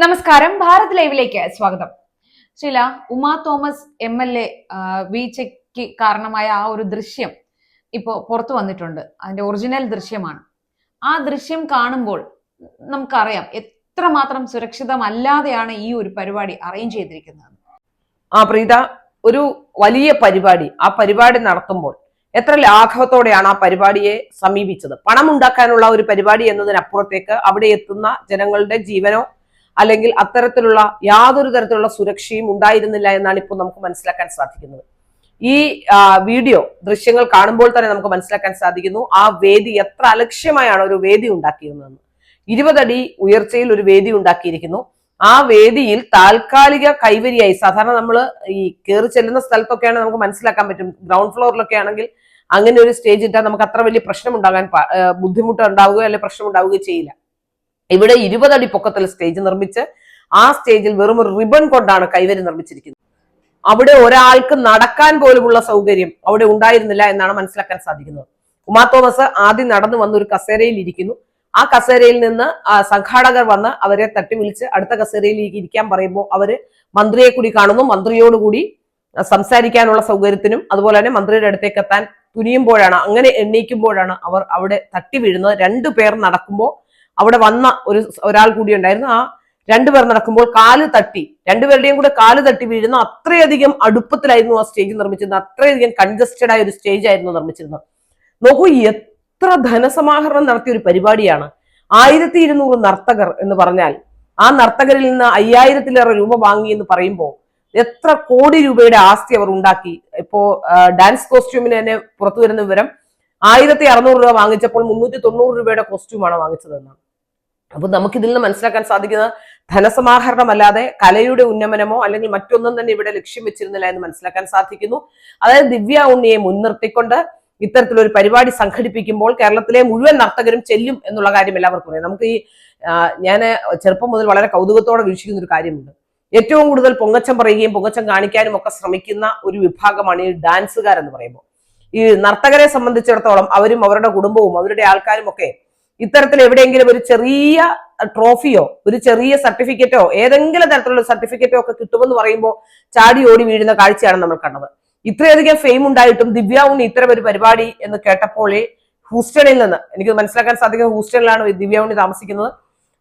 നമസ്കാരം. ഭാരത് ലൈവിലേക്ക് സ്വാഗതം. ശീല Uma Thomas M L A വീഴ്ചയ്ക്ക് കാരണമായ ആ ഒരു ദൃശ്യം ഇപ്പോൾ പുറത്തു വന്നിട്ടുണ്ട്. അതിന്റെ ഒറിജിനൽ ദൃശ്യമാണ്. ആ ദൃശ്യം കാണുമ്പോൾ നമുക്കറിയാം എത്രമാത്രം സുരക്ഷിതമല്ലാതെയാണ് ഈ ഒരു പരിപാടി അറേഞ്ച് ചെയ്തിരിക്കുന്നത്. ആ പ്രീത ഒരു വലിയ പരിപാടി. ആ പരിപാടി നടത്തുമ്പോൾ എത്ര ലാഘവത്തോടെയാണ് ആ പരിപാടിയെ സമീപിച്ചത്? പണം ഉണ്ടാക്കാനുള്ള ഒരു പരിപാടി എന്നതിനപ്പുറത്തേക്ക് അവിടെ എത്തുന്ന ജനങ്ങളുടെ ജീവനോ അല്ലെങ്കിൽ അത്തരത്തിലുള്ള യാതൊരു തരത്തിലുള്ള സുരക്ഷയും ഉണ്ടായിരുന്നില്ല എന്നാണ് ഇപ്പോൾ നമുക്ക് മനസ്സിലാക്കാൻ സാധിക്കുന്നത്. ഈ വീഡിയോ ദൃശ്യങ്ങൾ കാണുമ്പോൾ തന്നെ നമുക്ക് മനസ്സിലാക്കാൻ സാധിക്കുന്നു ആ വേദി എത്ര അലക്ഷ്യമായാണ് ഒരു വേദി ഉണ്ടാക്കിയിരുന്നതെന്ന്. ഇരുപതടി ഉയർച്ചയിൽ ഒരു വേദി ഉണ്ടാക്കിയിരിക്കുന്നു. ആ വേദിയിൽ താൽക്കാലിക കൈവരിയായി സാധാരണ നമ്മൾ ഈ കയറി ചെല്ലുന്ന സ്ഥലത്തൊക്കെയാണ് നമുക്ക് മനസ്സിലാക്കാൻ പറ്റും. ഗ്രൗണ്ട് ഫ്ലോറിലൊക്കെ ആണെങ്കിൽ അങ്ങനെ ഒരു സ്റ്റേജ് ഇട്ടാൽ നമുക്ക് അത്ര വലിയ പ്രശ്നം ഉണ്ടാകാൻ ബുദ്ധിമുട്ട് ഉണ്ടാവുകയോ അല്ലെങ്കിൽ പ്രശ്നം ഉണ്ടാവുകയോ ചെയ്യില്ല. ഇവിടെ ഇരുപതടി പൊക്കത്തിൽ സ്റ്റേജ് നിർമ്മിച്ച് ആ സ്റ്റേജിൽ വെറും ഒരു റിബൺ കൊണ്ടാണ് കൈവരി നിർമ്മിച്ചിരിക്കുന്നത്. അവിടെ ഒരാൾക്ക് നടക്കാൻ പോലുമുള്ള സൗകര്യം അവിടെ ഉണ്ടായിരുന്നില്ല എന്നാണ് മനസ്സിലാക്കാൻ സാധിക്കുന്നത്. ഉമാ തോമസ് ആദ്യം നടന്നു വന്ന ഒരു കസേരയിൽ ഇരിക്കുന്നു. ആ കസേരയിൽ നിന്ന് സംഘാടകർ വന്ന് അവരെ തട്ടി വിളിച്ച് അടുത്ത കസേരയിലേക്ക് ഇരിക്കാൻ പറയുമ്പോൾ അവർ മന്ത്രിയെ കൂടി കാണുന്നു. മന്ത്രിയോടുകൂടി സംസാരിക്കാനുള്ള സൗകര്യത്തിനും അതുപോലെ തന്നെ മന്ത്രിയുടെ അടുത്തേക്ക് എത്താൻ തുനിയുമ്പോഴാണ് അങ്ങനെ എണ്ണീക്കുമ്പോഴാണ് അവർ അവിടെ തട്ടി വീഴുന്നത്. രണ്ടു പേർ നടക്കുമ്പോൾ അവിടെ വന്ന ഒരു ഒരാൾ കൂടി ഉണ്ടായിരുന്നു. ആ രണ്ടുപേർ നടക്കുമ്പോൾ കാൽ തട്ടി രണ്ടുപേരുടെയും കൂടെ കാൽ തട്ടി വീഴുന്ന അത്രയധികം അടുപ്പത്തിലായിരുന്നു ആ സ്റ്റേജ് നിർമ്മിച്ചിരുന്നത്. അത്രയധികം കൺജസ്റ്റഡ് ആയ ഒരു സ്റ്റേജ് ആയിരുന്നു നിർമ്മിച്ചിരുന്നത്. നോക്കൂ എത്ര ധനസമാഹരണം നടത്തിയ ഒരു പരിപാടിയാണ്. ആയിരത്തി ഇരുന്നൂറ് നർത്തകർ എന്ന് പറഞ്ഞാൽ ആ നർത്തകരിൽ നിന്ന് അയ്യായിരത്തിലേറെ രൂപ വാങ്ങി എന്ന് പറയുമ്പോൾ എത്ര കോടി രൂപയുടെ ആസ്തി അവർ ഉണ്ടാക്കി. ഇപ്പോ ഡാൻസ് കോസ്റ്റ്യൂമിന് തന്നെ പുറത്തു വരുന്ന വിവരം ആയിരത്തി അറുന്നൂറ് രൂപ വാങ്ങിച്ചപ്പോൾ മുന്നൂറ്റി തൊണ്ണൂറ് രൂപയുടെ കോസ്റ്റ്യൂമാണ് വാങ്ങിച്ചതെന്നാണ്. അപ്പൊ നമുക്ക് ഇതിൽ നിന്ന് മനസ്സിലാക്കാൻ സാധിക്കുന്നത് ധനസമാഹരണമല്ലാതെ കലയുടെ ഉന്നമനമോ അല്ലെങ്കിൽ മറ്റൊന്നും തന്നെ ഇവിടെ ലക്ഷ്യം വെച്ചിരുന്നില്ല എന്ന് മനസ്സിലാക്കാൻ സാധിക്കുന്നു. അതായത് ദിവ്യ ഉണ്ണിയെ മുൻനിർത്തിക്കൊണ്ട് ഇത്തരത്തിലൊരു പരിപാടി സംഘടിപ്പിക്കുമ്പോൾ കേരളത്തിലെ മുഴുവൻ നർത്തകരും ചെല്ലും എന്നുള്ള കാര്യം എല്ലാവർക്കും അറിയാം. നമുക്ക് ഈ ഞാൻ ചെറുപ്പം മുതൽ വളരെ കൗതുകത്തോടെ വീക്ഷിക്കുന്ന ഒരു കാര്യമുണ്ട്. ഏറ്റവും കൂടുതൽ പൊങ്ങച്ചം പറയുകയും പൊങ്ങച്ചം കാണിക്കാനും ഒക്കെ ശ്രമിക്കുന്ന ഒരു വിഭാഗമാണ് ഈ ഡാൻസുകാർ എന്ന് പറയുമ്പോൾ. ഈ നർത്തകരെ സംബന്ധിച്ചിടത്തോളം അവരും അവരുടെ കുടുംബവും അവരുടെ ആൾക്കാരും ഒക്കെ ഇത്തരത്തിൽ എവിടെയെങ്കിലും ഒരു ചെറിയ ട്രോഫിയോ ഒരു ചെറിയ സർട്ടിഫിക്കറ്റോ ഏതെങ്കിലും തരത്തിലുള്ള സർട്ടിഫിക്കറ്റോ ഒക്കെ കിട്ടുമെന്ന് പറയുമ്പോൾ ചാടി ഓടി വീഴുന്ന കാഴ്ചയാണ് നമ്മൾ കണ്ടത്. ഇത്രയധികം ഫെയിം ഉണ്ടായിട്ടും ദിവ്യ ഉണ്ണി ഇത്തരം ഒരു പരിപാടി എന്ന് കേട്ടപ്പോൾ ഹൂസ്റ്റണിൽ നിന്ന് എനിക്ക് മനസ്സിലാക്കാൻ സാധിക്കുന്നത് ഹൂസ്റ്റണിലാണ് ദിവ്യ ഉണ്ണി താമസിക്കുന്നത്.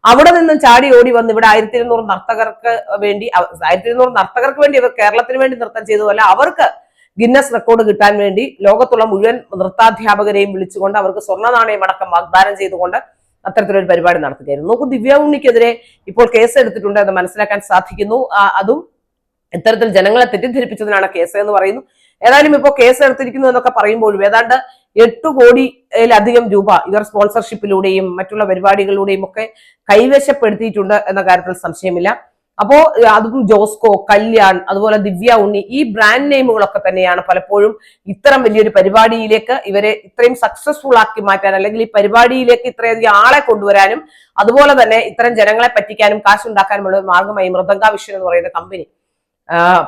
അവിടെ നിന്നും ചാടി ഓടി വന്ന് ഇവിടെ ആയിരത്തി ഇരുന്നൂറ് നർത്തകർക്ക് വേണ്ടി ആയിരത്തി ഇരുന്നൂറ് നർത്തകർക്ക് വേണ്ടി ഇവർ കേരളത്തിന് വേണ്ടി നൃത്തം ചെയ്തതല്ല അവർക്ക് ഗിന്നസ് റെക്കോർഡ് കിട്ടാൻ വേണ്ടി ലോകത്തുള്ള മുഴുവൻ നൃത്താധ്യാപകരെയും വിളിച്ചുകൊണ്ട് അവർക്ക് സ്വർണ നാണയം അടക്കം വാഗ്ദാനം ചെയ്തുകൊണ്ട് അത്തരത്തിലൊരു പരിപാടി നടത്തുകയായിരുന്നു. നോക്കൂ ദിവ്യ ഉണ്ണിക്കെതിരെ ഇപ്പോൾ കേസ് എടുത്തിട്ടുണ്ട് എന്ന് മനസ്സിലാക്കാൻ സാധിക്കുന്നു. അതും ഇത്തരത്തിൽ ജനങ്ങളെ തെറ്റിദ്ധരിപ്പിച്ചതിനാണ് കേസ് എന്ന് പറയുന്നു. ഏതായാലും ഇപ്പോൾ കേസ് എടുത്തിരിക്കുന്നു എന്നൊക്കെ പറയുമ്പോഴും ഏതാണ്ട് എട്ട് കോടിയിലധികം രൂപ ഇവർ സ്പോൺസർഷിപ്പിലൂടെയും മറ്റുള്ള പരിപാടികളിലൂടെയും ഒക്കെ കൈവശപ്പെടുത്തിയിട്ടുണ്ട് എന്ന കാര്യത്തിൽ സംശയമില്ല. അപ്പോ അതും ജോസ്കോ കല്യാൺ അതുപോലെ ദിവ്യ ഉണ്ണി ഈ ബ്രാൻഡ് നെയിമുകളൊക്കെ തന്നെയാണ് പലപ്പോഴും ഇത്തരം വലിയൊരു പരിപാടിയിലേക്ക് ഇവരെ ഇത്രയും സക്സസ്ഫുൾ ആക്കി മാറ്റാൻ അല്ലെങ്കിൽ ഈ പരിപാടിയിലേക്ക് ഇത്രയധികം ആളെ കൊണ്ടുവരാനും അതുപോലെ തന്നെ ഇത്തരം ജനങ്ങളെ പറ്റിക്കാനും കാശുണ്ടാക്കാനുമുള്ള ഒരു മാർഗമായി മൃദംഗ വിഷൻ എന്ന് പറയുന്ന കമ്പനി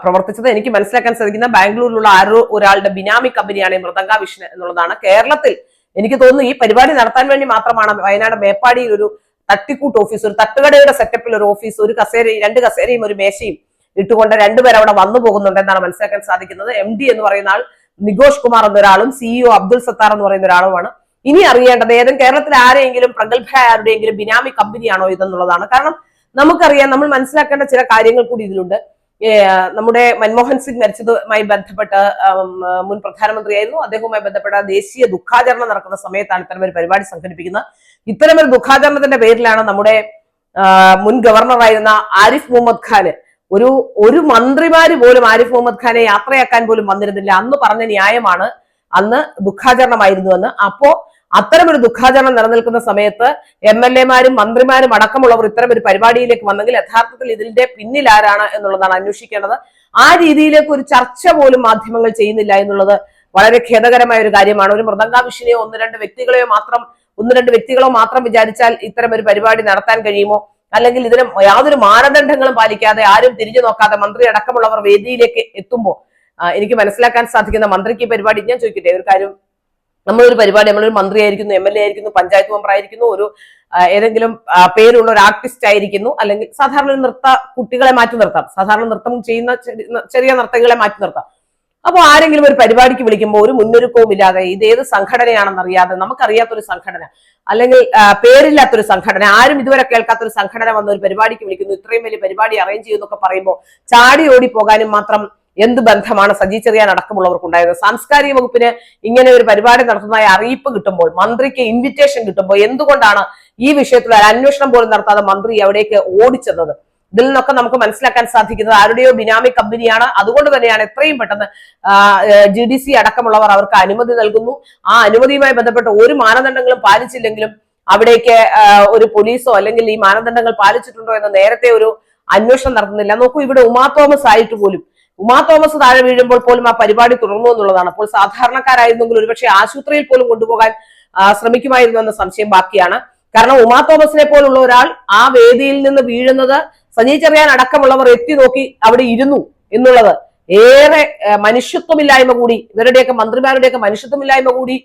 പ്രവർത്തിച്ചത് എനിക്ക് മനസ്സിലാക്കാൻ സാധിക്കുന്ന ബാംഗ്ലൂരിലുള്ള ആരോ ഒരാളുടെ ബിനാമി കമ്പനിയാണ് മൃദംഗ വിഷൻ എന്നുള്ളതാണ് കേരളത്തിൽ എനിക്ക് തോന്നുന്നു ഈ പരിപാടി നടത്താൻ വേണ്ടി മാത്രമാണ് വയനാട് മേപ്പാടിയിൽ ഒരു തട്ടിക്കൂട്ട് ഓഫീസ് ഒരു തട്ടുകടയുടെ സെറ്റപ്പിൽ ഒരു ഓഫീസ് ഒരു കസേര രണ്ട് കസേരയും ഒരു മേശയും ഇട്ടുകൊണ്ട് രണ്ടുപേർ അവിടെ വന്നു പോകുന്നുണ്ട് എന്നാണ് മനസ്സിലാക്കാൻ സാധിക്കുന്നത്. എം ഡി എന്ന് പറയുന്ന ആൾ നിഘോഷ് കുമാർ എന്നൊരാളും സിഇഒ അബ്ദുൾ സത്താർ എന്ന് പറയുന്ന ഒരാളുമാണ്. ഇനി അറിയേണ്ടത് ഏതും കേരളത്തിൽ ആരെങ്കിലും പ്രഗത്ഭയായ ആരുടെയെങ്കിലും ബിനാമി കമ്പനിയാണോ ഇതെന്നുള്ളതാണ്. കാരണം നമുക്കറിയാം നമ്മൾ മനസ്സിലാക്കേണ്ട ചില കാര്യങ്ങൾ കൂടി ഇതിലുണ്ട്. നമ്മുടെ മൻമോഹൻ സിംഗ് മരിച്ചതുമായി ബന്ധപ്പെട്ട് മുൻ പ്രധാനമന്ത്രിയായിരുന്നു. അദ്ദേഹവുമായി ബന്ധപ്പെട്ട ദേശീയ ദുഃഖാചരണം നടക്കുന്ന സമയത്താണ് ഇത്തരം ഒരു പരിപാടി സംഘടിപ്പിക്കുന്നത്. ഇത്തരം ഒരു ദുഃഖാചരണത്തിന്റെ പേരിലാണ് നമ്മുടെ മുൻ ഗവർണറായിരുന്ന ആരിഫ് മുഹമ്മദ് ഖാന് ഒരു ഒരു മന്ത്രിമാര് പോലും ആരിഫ് മുഹമ്മദ് ഖാനെ യാത്രയാക്കാൻ പോലും വന്നിരുന്നില്ല. അന്ന് പറഞ്ഞ ന്യായമാണ് അന്ന് ദുഃഖാചരണമായിരുന്നുവെന്ന് അപ്പോ അത്തരമൊരു ദുഃഖാചരണം നിലനിൽക്കുന്ന സമയത്ത് എം എൽ എമാരും മന്ത്രിമാരും അടക്കമുള്ളവർ ഇത്തരം ഒരു പരിപാടിയിലേക്ക് വന്നെങ്കിൽ യഥാർത്ഥത്തിൽ ഇതിന്റെ പിന്നിൽ ആരാണ് എന്നുള്ളതാണ് അന്വേഷിക്കേണ്ടത്. ആ രീതിയിലേക്ക് ഒരു ചർച്ച പോലും മാധ്യമങ്ങൾ ചെയ്യുന്നില്ല എന്നുള്ളത് വളരെ ഖേദകരമായ ഒരു കാര്യമാണ്. ഒരു മൃദംഗാവിഷിനെയോ ഒന്ന് രണ്ട് വ്യക്തികളെയോ മാത്രം ഒന്ന് രണ്ട് വ്യക്തികളോ മാത്രം വിചാരിച്ചാൽ ഇത്തരം ഒരു പരിപാടി നടത്താൻ കഴിയുമോ? അല്ലെങ്കിൽ ഇതിന് യാതൊരു മാനദണ്ഡങ്ങളും പാലിക്കാതെ ആരും തിരിഞ്ഞു നോക്കാതെ മന്ത്രി അടക്കമുള്ളവർ വേദിയിലേക്ക് എത്തുമ്പോൾ എനിക്ക് മനസ്സിലാക്കാൻ സാധിക്കുന്ന മന്ത്രിക്ക് പരിപാടി ഞാൻ ചോദിക്കട്ടെ? ഒരു കാര്യം നമ്മളൊരു പരിപാടി നമ്മളൊരു മന്ത്രി ആയിരിക്കുന്നു എം എൽ എ ആയിരിക്കുന്നു പഞ്ചായത്ത് മെമ്പർ ആയിരിക്കുന്നു ഒരു ഏതെങ്കിലും പേരുള്ള ഒരു ആർട്ടിസ്റ്റ് ആയിരിക്കുന്നു അല്ലെങ്കിൽ സാധാരണ നൃത്ത കുട്ടികളെ മാറ്റി നിർത്താം. സാധാരണ നൃത്തം ചെയ്യുന്ന ചെറിയ നർത്തകികളെ മാറ്റി നിർത്താം. അപ്പോൾ ആരെങ്കിലും ഒരു പരിപാടിക്ക് വിളിക്കുമ്പോൾ ഒരു മുന്നൊരുക്കവും ഇല്ലാതെ ഇത് ഏത് സംഘടനയാണെന്നറിയാതെ നമുക്കറിയാത്തൊരു സംഘടന അല്ലെങ്കിൽ പേരില്ലാത്തൊരു സംഘടന ആരും ഇതുവരെ കേൾക്കാത്തൊരു സംഘടന വന്ന ഒരു പരിപാടിക്ക് വിളിക്കുന്നു ഇത്രയും വലിയ പരിപാടി അറേഞ്ച് ചെയ്യുന്നൊക്കെ പറയുമ്പോൾ ചാടി ഓടി പോകാനും മാത്രം എന്ത് ബന്ധമാണ് സജി ചെറിയാൻ അടക്കമുള്ളവർക്കുണ്ടായത്? സാംസ്കാരിക വകുപ്പിന് ഇങ്ങനെ ഒരു പരിപാടി നടത്തുന്നതായി അറിയിപ്പ് കിട്ടുമ്പോൾ മന്ത്രിക്ക് ഇൻവിറ്റേഷൻ കിട്ടുമ്പോൾ എന്തുകൊണ്ടാണ് ഈ വിഷയത്തിൽ അന്വേഷണം പോലും നടത്താതെ മന്ത്രി അവിടേക്ക് ഓടിച്ചെന്നത്? ഇതിൽ നിന്നൊക്കെ നമുക്ക് മനസ്സിലാക്കാൻ സാധിക്കുന്നത് ആരുടെയോ ബിനാമി കമ്പനിയാണ്. അതുകൊണ്ട് തന്നെയാണ് എത്രയും പെട്ടെന്ന് ജി ഡി സി അടക്കമുള്ളവർ അവർക്ക് അനുമതി നൽകുന്നു. ആ അനുമതിയുമായി ബന്ധപ്പെട്ട് ഒരു മാനദണ്ഡങ്ങളും പാലിച്ചില്ലെങ്കിലും അവിടേക്ക് ഒരു പോലീസോ അല്ലെങ്കിൽ ഈ മാനദണ്ഡങ്ങൾ പാലിച്ചിട്ടുണ്ടോ എന്ന് നേരത്തെ ഒരു അന്വേഷണം നടത്തുന്നില്ല. നോക്കൂ ഇവിടെ ഉമാ തോമസ് ആയിട്ട് പോലും ഉമാ തോമസ് താഴെ വീഴുമ്പോൾ പോലും ആ പരിപാടി തുടർന്നു എന്നുള്ളതാണ്. അപ്പോൾ സാധാരണക്കാരായിരുന്നെങ്കിൽ ഒരുപക്ഷെ ആശുപത്രിയിൽ പോലും കൊണ്ടുപോകാൻ ശ്രമിക്കുമായിരുന്നു എന്ന സംശയം ബാക്കിയാണ്. കാരണം ഉമാ തോമസിനെ പോലുള്ള ഒരാൾ ആ വേദിയിൽ നിന്ന് വീഴുന്നത് സജി അടക്കമുള്ളവർ എത്തി നോക്കി അവിടെ ഇരുന്നു എന്നുള്ളത്. ഏറെ മനുഷ്യത്വമില്ലായ്മ കൂടി ഇവരുടെയൊക്കെ മന്ത്രിമാരുടെയൊക്കെ മനുഷ്യത്വമില്ലായ്മ കൂടി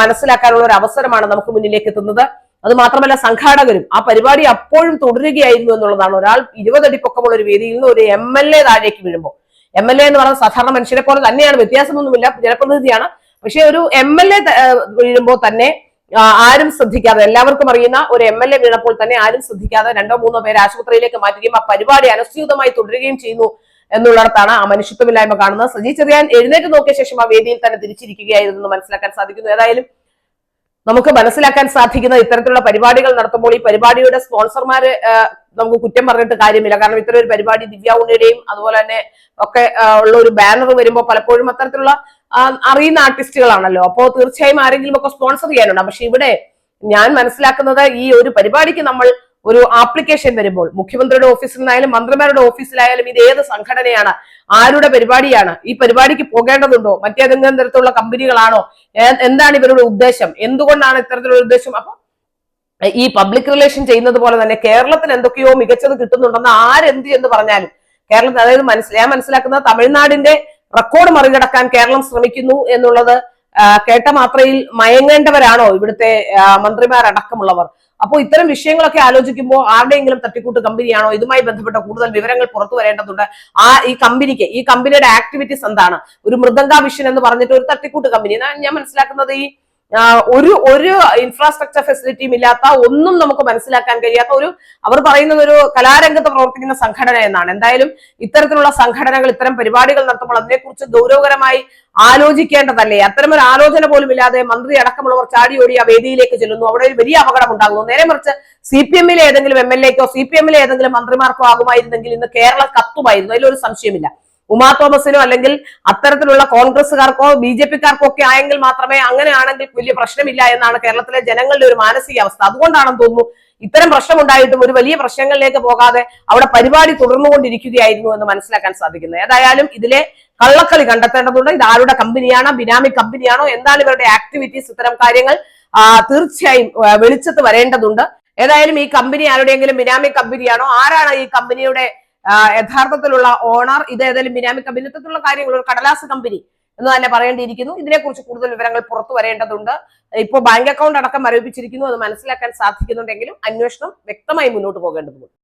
മനസ്സിലാക്കാനുള്ള ഒരു അവസരമാണ് നമുക്ക് മുന്നിലേക്ക് എത്തുന്നത്. അത് മാത്രമല്ല സംഘാടകരും ആ പരിപാടി അപ്പോഴും തുടരുകയായിരുന്നു എന്നുള്ളതാണ്. ഒരാൾ ഇരുപതടി പൊക്കമുള്ള ഒരു വേദിയിൽ നിന്ന് ഒരു എം എൽ എ താഴേക്ക് വീഴുമ്പോൾ. എം എൽ എ എന്ന് പറയുന്നത് സാധാരണ മനുഷ്യരെ പോലെ തന്നെയാണ് വ്യത്യാസമൊന്നുമില്ല ജനപ്രതിനിധിയാണ്. പക്ഷെ ഒരു എം എൽ എ വീഴുമ്പോൾ തന്നെ ആരും ശ്രദ്ധിക്കാതെ എല്ലാവർക്കും അറിയുന്ന ഒരു എം എൽ എ വീണപ്പോൾ തന്നെ ആരും ശ്രദ്ധിക്കാതെ രണ്ടോ മൂന്നോ പേര് ആശുപത്രിയിലേക്ക് മാറ്റുകയും ആ പരിപാടി അനുസ്യൂതമായി തുടരുകയും ചെയ്യുന്നു എന്നുള്ളിടത്താണ് ആ മനുഷ്യത്വമില്ലായ്മ കാണുന്നത്. സജി ചെറിയാൻ എഴുന്നേറ്റ് നോക്കിയ ശേഷം ആ വേദിയിൽ തന്നെ തിരിച്ചിരിക്കുകയായിരുന്നു മനസ്സിലാക്കാൻ സാധിക്കുന്നു. ഏതായാലും നമുക്ക് മനസ്സിലാക്കാൻ സാധിക്കുന്ന ഇത്തരത്തിലുള്ള പരിപാടികൾ നടത്തുമ്പോൾ ഈ പരിപാടിയുടെ സ്പോൺസർമാര് നമുക്ക് കുറ്റം പറഞ്ഞിട്ട് കാര്യമില്ല. കാരണം ഇത്തരം ഒരു പരിപാടി ദിവ്യ ഉണ്ണിയുടെയും അതുപോലെ തന്നെ ഒക്കെ ഉള്ള ഒരു ബാനർ വരുമ്പോൾ പലപ്പോഴും അത്തരത്തിലുള്ള അറിയുന്ന ആർട്ടിസ്റ്റുകളാണല്ലോ അപ്പോൾ തീർച്ചയായും ആരെങ്കിലും ഒക്കെ സ്പോൺസർ ചെയ്യാനുണ്ട്. പക്ഷെ ഇവിടെ ഞാൻ മനസ്സിലാക്കുന്നത് ഈ ഒരു പരിപാടിക്ക് നമ്മൾ ഒരു ആപ്ലിക്കേഷൻ വരുമ്പോൾ മുഖ്യമന്ത്രിയുടെ ഓഫീസിൽ നിന്നായാലും മന്ത്രിമാരുടെ ഓഫീസിലായാലും ഇത് ഏത് സംഘടനയാണ് ആരുടെ പരിപാടിയാണ് ഈ പരിപാടിക്ക് പോകേണ്ടതുണ്ടോ മറ്റേതെങ്കിലും തരത്തിലുള്ള കമ്പനികളാണോ എന്താണ് ഇവരുടെ ഉദ്ദേശം എന്തുകൊണ്ടാണ് ഇത്തരത്തിലുള്ള ഉദ്ദേശം? അപ്പൊ ഈ പബ്ലിക് റിലേഷൻ ചെയ്യുന്നത് പോലെ തന്നെ കേരളത്തിൽ എന്തൊക്കെയോ മികച്ചത് കിട്ടുന്നുണ്ടെന്ന് ആരെന്ത് എന്ന് പറഞ്ഞാലും കേരളത്തിൽ അതായത് ഞാൻ മനസ്സിലാക്കുന്നത് തമിഴ്നാടിന്റെ റെക്കോർഡ് മറികടക്കാൻ കേരളം ശ്രമിക്കുന്നു എന്നുള്ളത് കേട്ട മാത്രയിൽ മയങ്ങേണ്ടവരാണോ ഇവിടുത്തെ മന്ത്രിമാരടക്കമുള്ളവർ? അപ്പോൾ ഇത്തരം വിഷയങ്ങളൊക്കെ ആലോചിക്കുമ്പോൾ ആരുടെയെങ്കിലും തട്ടിക്കൂട്ട് കമ്പനിയാണോ? ഇതുമായി ബന്ധപ്പെട്ട കൂടുതൽ വിവരങ്ങൾ പുറത്തു വരേണ്ടതുണ്ട്. ആ ഈ കമ്പനിക്ക് ഈ കമ്പനിയുടെ ആക്ടിവിറ്റീസ് എന്താണ്? ഒരു മൃദംഗാ വിഷൻ എന്ന് പറഞ്ഞിട്ട് ഒരു തട്ടിക്കൂട്ട് കമ്പനി. ഞാൻ- മനസ്സിലാക്കുന്നത് ഈ ഒരു ഒരു ഇൻഫ്രാസ്ട്രക്ചർ ഫെസിലിറ്റിയും ഇല്ലാത്ത ഒന്നും നമുക്ക് മനസ്സിലാക്കാൻ കഴിയാത്ത ഒരു അവർ പറയുന്നത് ഒരു കലാരംഗത്ത് പ്രവർത്തിക്കുന്ന സംഘടന എന്നാണ്. എന്തായാലും ഇത്തരത്തിലുള്ള സംഘടനകൾ ഇത്തരം പരിപാടികൾ നടത്തുമ്പോൾ അതിനെക്കുറിച്ച് ഗൗരവകരമായി ആലോചിക്കേണ്ടതല്ലേ? അത്തരം ഒരു ആലോചന പോലും ഇല്ലാതെ മന്ത്രി അടക്കമുള്ളവർ ചാടിയോടി ആ വേദിയിലേക്ക് ചെല്ലുന്നു. അവിടെ ഒരു വലിയ അപകടം ഉണ്ടാകുന്നു. നേരെ മറിച്ച് സി പി എമ്മിലെ ഏതെങ്കിലും എം എൽ എക്കോ സി പി എമ്മിലെ ഏതെങ്കിലും മന്ത്രിമാർക്കോ ആകുമായിരുന്നെങ്കിൽ ഇന്ന് കേരളം കത്തുമായിരുന്നു. അതിലൊരു സംശയമില്ല ഉമാ തോമസിനോ അല്ലെങ്കിൽ അത്തരത്തിലുള്ള കോൺഗ്രസ്സുകാർക്കോ ബി ജെ പിക്കാർക്കോ ഒക്കെ ആയെങ്കിൽ മാത്രമേ അങ്ങനെയാണെങ്കിൽ വലിയ പ്രശ്നമില്ല എന്നാണ് കേരളത്തിലെ ജനങ്ങളുടെ ഒരു മാനസികാവസ്ഥ അതുകൊണ്ടാണെന്ന് തോന്നുന്നു ഇത്തരം പ്രശ്നമുണ്ടായിട്ടും ഒരു വലിയ പ്രശ്നങ്ങളിലേക്ക് പോകാതെ അവിടെ പരിപാടി തുടർന്നുകൊണ്ടിരിക്കുകയായിരുന്നു എന്ന് മനസ്സിലാക്കാൻ സാധിക്കുന്നത് ഏതായാലും ഇതിലെ കള്ളക്കളി കണ്ടെത്തേണ്ടതുണ്ട്. ഇത് ആരുടെ കമ്പനിയാണോ? ബിനാമി കമ്പനിയാണോ? എന്താണ് ഇവരുടെ ആക്ടിവിറ്റീസ് ഇത്തരം കാര്യങ്ങൾ തീർച്ചയായും വെളിച്ചത്ത് വരേണ്ടതുണ്ട്. ഏതായാലും ഈ കമ്പനി ആരുടെയെങ്കിലും ബിനാമി കമ്പനിയാണോ? ആരാണ് ഈ കമ്പനിയുടെ യഥാർത്ഥത്തിലുള്ള ഓണർ ഇത് ഏതായാലും ബിനാമി കമ്പനി ഇത്തരത്തിലുള്ള കാര്യങ്ങൾ ഒരു കടലാസ് കമ്പനി എന്ന് തന്നെ പറയേണ്ടിയിരിക്കുന്നു. ഇതിനെക്കുറിച്ച് കൂടുതൽ വിവരങ്ങൾ പുറത്തു വരേണ്ടതുണ്ട്. ഇപ്പോൾ ബാങ്ക് അക്കൗണ്ട് അടക്കം മരവിപ്പിച്ചിരിക്കുന്നു അത് മനസ്സിലാക്കാൻ സാധിക്കുന്നുണ്ടെങ്കിലും അന്വേഷണം വ്യക്തമായി മുന്നോട്ട് പോകേണ്ടതുണ്ട്.